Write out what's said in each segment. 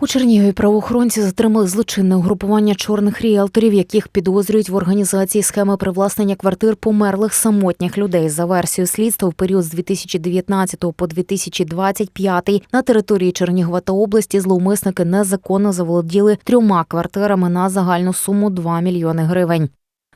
У Чернігові правоохоронці затримали злочинне угрупування чорних ріелторів, яких підозрюють в організації схеми привласнення квартир померлих самотніх людей. За версією слідства, в період з 2019 по 2025 на території Чернігова та області зловмисники незаконно заволоділи трьома квартирами на загальну суму 2 мільйони гривень.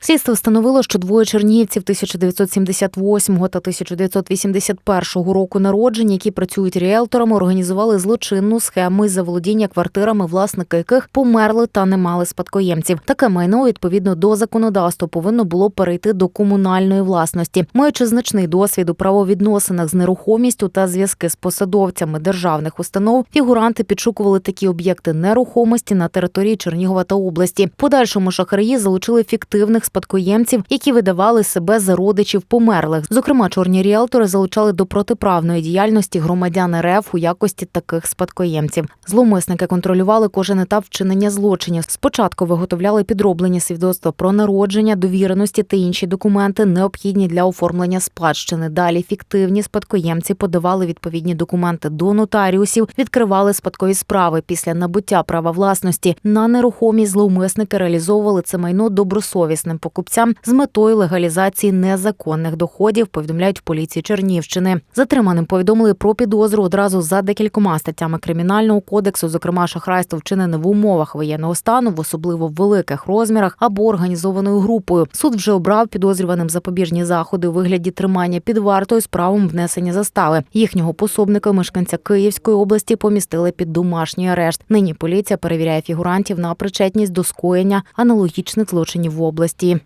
Слідство встановило, що двоє чернігівців 1978 та 1981 року народження, які працюють ріелторами, організували злочинну схему із заволодіння квартирами, власники яких померли та не мали спадкоємців. Таке майно відповідно до законодавства повинно було перейти до комунальної власності. Маючи значний досвід у правовідносинах з нерухомістю та зв'язки з посадовцями державних установ, фігуранти підшукували такі об'єкти нерухомості на території Чернігова та області. Подальшому шахраї залучили фіктивних спадкоємців, які видавали себе за родичів померлих. Зокрема, чорні ріелтори залучали до протиправної діяльності громадян РФ у якості таких спадкоємців. Зловмисники контролювали кожен етап вчинення злочинів. Спочатку виготовляли підроблені свідоцтва про народження, довіреності та інші документи, необхідні для оформлення спадщини. Далі фіктивні спадкоємці подавали відповідні документи до нотаріусів, відкривали спадкові справи. Після набуття права власності на нерухомість зловмисники реалізовували це майно добросовісним покупцям з метою легалізації незаконних доходів. Повідомляють в поліції Чернівщини. Затриманим повідомили про підозру одразу за декількома статтями кримінального кодексу, зокрема шахрайство вчинене в умовах воєнного стану, в особливо великих розмірах або організованою групою. Суд вже обрав підозрюваним запобіжні заходи у вигляді тримання під вартою з правом внесення застави. Їхнього пособника, мешканця Київської області, помістили під домашній арешт. Нині поліція перевіряє фігурантів на причетність до скоєння аналогічних злочинів в області. the